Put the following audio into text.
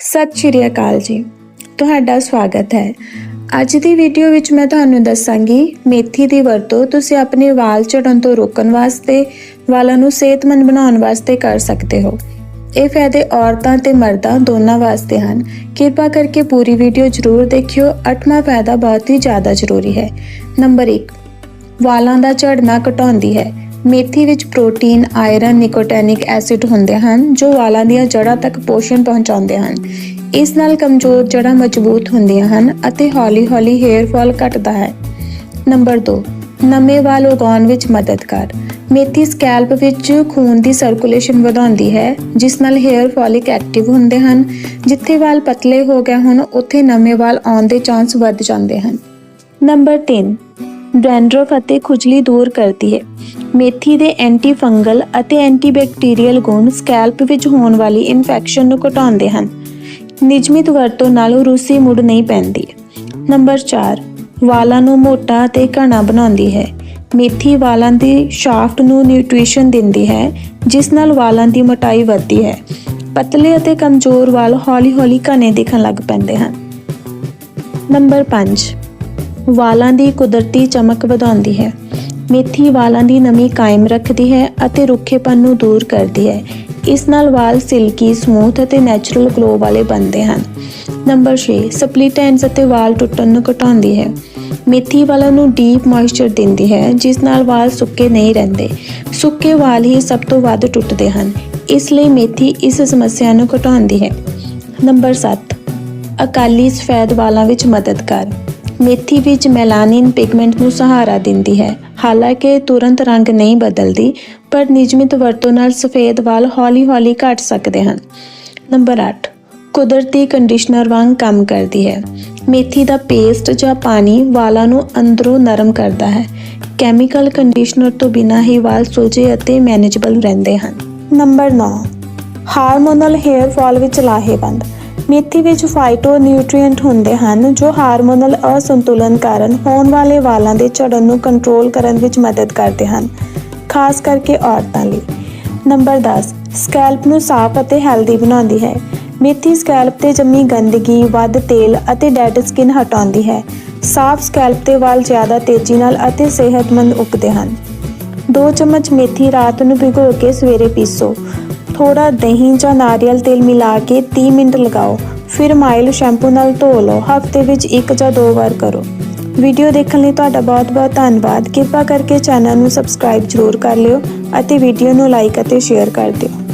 ਸਤਿ ਸ਼੍ਰੀ ਅਕਾਲ ਜੀ। ਤੁਹਾਡਾ ਸਵਾਗਤ ਹੈ। ਅੱਜ ਦੀ ਵੀਡੀਓ ਵਿੱਚ ਮੈਂ ਤੁਹਾਨੂੰ ਦੱਸਾਂਗੀ ਮੇਥੀ ਦੀ ਵਰਤੋਂ ਤੁਸੀਂ ਆਪਣੇ ਵਾਲ ਝੜਨ ਤੋਂ ਰੋਕਣ ਵਾਸਤੇ, ਵਾਲਾਂ ਨੂੰ ਸਿਹਤਮੰਦ ਬਣਾਉਣ ਵਾਸਤੇ ਕਰ ਸਕਦੇ ਹੋ। ਇਹ ਫਾਇਦੇ ਔਰਤਾਂ ਤੇ ਮਰਦਾਂ ਦੋਨਾਂ ਵਾਸਤੇ ਹਨ। ਕਿਰਪਾ ਕਰਕੇ ਪੂਰੀ ਵੀਡੀਓ ਜ਼ਰੂਰ ਦੇਖਿਓ। ਅੱਠਵਾਂ ਫਾਇਦਾ ਬਹੁਤ ਹੀ ਜ਼ਿਆਦਾ ਜ਼ਰੂਰੀ ਹੈ। ਨੰਬਰ 1 ਵਾਲਾਂ ਦਾ ਝੜਨਾ ਘਟਾਉਂਦੀ ਹੈ। ਮੇਥੀ ਵਿੱਚ ਪ੍ਰੋਟੀਨ, ਆਇਰਨ, ਨਿਕੋਟੈਨਿਕ ਐਸਿਡ ਹੁੰਦੇ ਹਨ ਜੋ ਵਾਲਾਂ ਦੀਆਂ ਜੜ੍ਹਾਂ ਤੱਕ ਪੋਸ਼ਣ ਪਹੁੰਚਾਉਂਦੇ ਹਨ। ਇਸ ਨਾਲ ਕਮਜ਼ੋਰ ਜੜ੍ਹਾਂ ਮਜ਼ਬੂਤ ਹੁੰਦੀਆਂ ਹਨ ਅਤੇ ਹੌਲੀ-ਹੌਲੀ ਹੇਅਰ ਫਾਲ ਘਟਦਾ ਹੈ। ਨੰਬਰ 2 ਨਵੇਂ ਵਾਲ ਉਗਾਉਣ ਵਿੱਚ ਮਦਦਗਾਰ ਮੇਥੀ ਸਕੈਲਪ ਵਿੱਚ ਖੂਨ ਦੀ ਸਰਕੂਲੇਸ਼ਨ ਵਧਾਉਂਦੀ ਹੈ ਜਿਸ ਨਾਲ ਹੇਅਰ ਫਾਲਿਕ ਐਕਟਿਵ ਹੁੰਦੇ ਹਨ। ਜਿੱਥੇ ਵਾਲ ਪਤਲੇ ਹੋ ਗਏ ਹਨ ਉੱਥੇ ਨਵੇਂ ਵਾਲ ਆਉਣ ਦੇ ਚਾਂਸ ਵੱਧ ਜਾਂਦੇ ਹਨ। ਨੰਬਰ 3 ਡੈਂਡਰਫ ਅਤੇ ਖੁਜਲੀ ਦੂਰ ਕਰਦੀ ਹੈ। ਮੇਥੀ ਦੇ ਐਂਟੀ ਫੰਗਲ ਅਤੇ ਐਂਟੀਬੈਕਟੀਰੀਅਲ ਗੁਣ ਸਕੈਲਪ ਵਿੱਚ ਹੋਣ ਵਾਲੀ ਇਨਫੈਕਸ਼ਨ ਨੂੰ ਘਟਾਉਂਦੇ ਹਨ। ਨਿਯਮਿਤ ਵਰਤੋਂ ਨਾਲ ਰੂਸੀ ਮੁੜ ਨਹੀਂ ਪੈਂਦੀ। ਨੰਬਰ 4 ਵਾਲਾਂ ਨੂੰ ਮੋਟਾ ਅਤੇ ਘਣਾ ਬਣਾਉਂਦੀ ਹੈ। ਮੇਥੀ ਵਾਲਾਂ ਦੀ ਸ਼ਾਫਟ ਨੂੰ ਨਿਊਟ੍ਰੀਸ਼ਨ ਦਿੰਦੀ ਹੈ, ਜਿਸ ਨਾਲ ਵਾਲਾਂ ਦੀ ਮੋਟਾਈ ਵੱਧਦੀ ਹੈ। ਪਤਲੇ ਅਤੇ ਕਮਜ਼ੋਰ ਵਾਲ ਹੌਲੀ-ਹੌਲੀ ਘਣੇ ਦਿਖਣ ਲੱਗ ਪੈਂਦੇ ਹਨ। ਨੰਬਰ 5 ਵਾਲਾਂ ਦੀ ਕੁਦਰਤੀ ਚਮਕ ਵਧਾਉਂਦੀ ਹੈ। ਮੇਥੀ ਵਾਲਾਂ ਦੀ ਨਮੀ ਕਾਇਮ ਰੱਖਦੀ ਹੈ ਅਤੇ ਰੁੱਖੇਪਨ ਨੂੰ ਦੂਰ ਕਰਦੀ ਹੈ। ਇਸ ਨਾਲ ਵਾਲ ਸਿਲਕੀ, ਸਮੂਥ ਅਤੇ ਨੈਚੁਰਲ ਗਲੋ ਵਾਲੇ ਬਣਦੇ ਹਨ। ਨੰਬਰ 6 ਸਪਲਿਟ ਐਂਡਸ ਅਤੇ ਵਾਲ ਟੁੱਟਣ ਨੂੰ ਘਟਾਉਂਦੀ ਹੈ। ਮੇਥੀ ਵਾਲਾਂ ਨੂੰ ਡੀਪ ਮੋਇਸਚਰ ਦਿੰਦੀ ਹੈ, ਜਿਸ ਨਾਲ ਵਾਲ ਸੁੱਕੇ ਨਹੀਂ ਰਹਿੰਦੇ। ਸੁੱਕੇ ਵਾਲ ਹੀ ਸਭ ਤੋਂ ਵੱਧ ਟੁੱਟਦੇ ਹਨ। ਇਸ ਲਈ ਮੇਥੀ ਇਸ ਸਮੱਸਿਆ ਨੂੰ ਘਟਾਉਂਦੀ ਹੈ। ਨੰਬਰ 7 ਅਕਾਲੀ ਸਫੈਦ ਵਾਲਾਂ ਵਿੱਚ ਮਦਦ ਕਰ। ਮੇਥੀ ਵਿੱਚ ਮੈਲਾਨਿਨ ਪਿਗਮੈਂਟ ਨੂੰ ਸਹਾਰਾ ਦਿੰਦੀ ਹੈ। ਹਾਲਾਂਕਿ ਤੁਰੰਤ ਰੰਗ ਨਹੀਂ ਬਦਲਦੀ, ਪਰ ਨਿਯਮਿਤ ਵਰਤੋਂ ਨਾਲ ਸਫੇਦ ਵਾਲ ਹੌਲੀ-ਹੌਲੀ ਘਟ ਸਕਦੇ ਹਨ। ਨੰਬਰ 8 ਕੁਦਰਤੀ ਕੰਡੀਸ਼ਨਰ ਵਾਂਗ ਕੰਮ ਕਰਦੀ ਹੈ। ਮੇਥੀ ਦਾ ਪੇਸਟ ਜਾਂ ਪਾਣੀ ਵਾਲਾਂ ਨੂੰ ਅੰਦਰੋਂ ਨਰਮ ਕਰਦਾ ਹੈ। ਕੈਮੀਕਲ ਕੰਡੀਸ਼ਨਰ ਤੋਂ ਬਿਨਾਂ ਹੀ ਵਾਲ ਸੁਲਝੇ ਅਤੇ ਮੈਨੇਜੇਬਲ ਰਹਿੰਦੇ ਹਨ। ਨੰਬਰ 9 ਹਾਰਮੋਨਲ ਹੇਅਰ ਫਾਲ ਵਿੱਚ ਲਾਹੇਵੰਦ। ਮੇਥੀ ਵਿੱਚ ਫਾਈਟੋ ਨਿਊਟ੍ਰੀਐਂਟ ਹੁੰਦੇ ਹਨ ਜੋ ਹਾਰਮੋਨਲ ਅਸੰਤੁਲਨ ਕਾਰਨ ਹੋਣ ਵਾਲੇ ਵਾਲਾਂ ਦੇ ਝੜਨ ਨੂੰ ਕੰਟਰੋਲ ਕਰਨ ਵਿੱਚ ਮਦਦ ਕਰਦੇ ਹਨ ਖਾਸ ਕਰਕੇ ਔਰਤਾਂ ਲਈ। ਨੰਬਰ 10 ਸਕੈਲਪ ਨੂੰ ਸਾਫ਼ ਅਤੇ ਹੈਲਦੀ ਬਣਾਉਂਦੀ ਹੈ। ਮੇਥੀ ਸਕੈਲਪ ਤੇ ਜੰਮੀ ਗੰਦਗੀ, ਵੱਧ ਤੇਲ ਅਤੇ ਡੈਡ ਸਕਿਨ ਹਟਾਉਂਦੀ ਹੈ। ਸਾਫ਼ ਸਕੈਲਪ ਤੇ ਵਾਲ ਜ਼ਿਆਦਾ ਤੇਜ਼ੀ ਨਾਲ ਅਤੇ ਸਿਹਤਮੰਦ ਉੱਗਦੇ ਹਨ। 2 ਚਮਚ ਮੇਥੀ ਰਾਤ ਨੂੰ ਭਿਗੋ ਕੇ ਸਵੇਰੇ ਪੀਸੋ। ਥੋੜਾ ਦਹੀਂ ਜਾਂ ਨਾਰੀਅਲ ਤੇਲ ਮਿਲਾ ਕੇ 30 ਮਿੰਟ ਲਗਾਓ। ਫਿਰ ਮਾਈਲ ਸ਼ੈਂਪੂ ਨਾਲ ਧੋ ਲਓ। ਹਫ਼ਤੇ ਵਿੱਚ ਇੱਕ ਜਾਂ ਦੋ ਵਾਰ ਕਰੋ। ਵੀਡੀਓ ਦੇਖਣ ਲਈ ਤੁਹਾਡਾ ਬਹੁਤ-ਬਹੁਤ ਧੰਨਵਾਦ। ਕਿਰਪਾ ਕਰਕੇ ਚੈਨਲ ਨੂੰ ਸਬਸਕ੍ਰਾਈਬ ਜ਼ਰੂਰ ਕਰ ਲਿਓ ਅਤੇ ਵੀਡੀਓ ਨੂੰ ਲਾਈਕ ਅਤੇ ਸ਼ੇਅਰ ਕਰ ਦਿਓ।